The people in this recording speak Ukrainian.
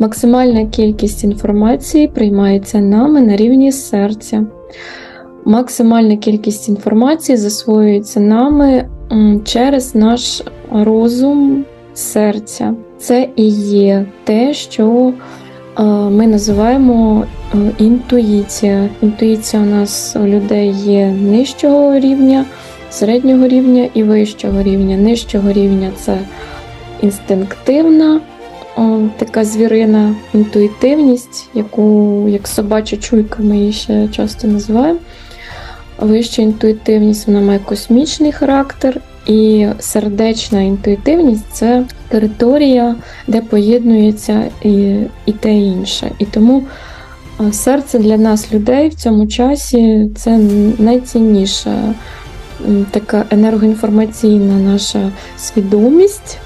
Максимальна кількість інформації приймається нами на рівні серця. Максимальна кількість інформації засвоюється нами через наш розум серця. Це і є те, що е, ми називаємо е, інтуїція. Інтуїція у нас у людей є нижчого рівня, середнього рівня і вищого рівня. Нижчого рівня це інстинктивна, така звірина інтуїтивність, яку як собача чуйка ми її ще часто називаємо. Вища інтуїтивність вона має космічний характер, і сердечна інтуїтивність це територія, де поєднується і, і те і інше. І тому серце для нас, людей, в цьому часі це найцінніша така енергоінформаційна наша свідомість,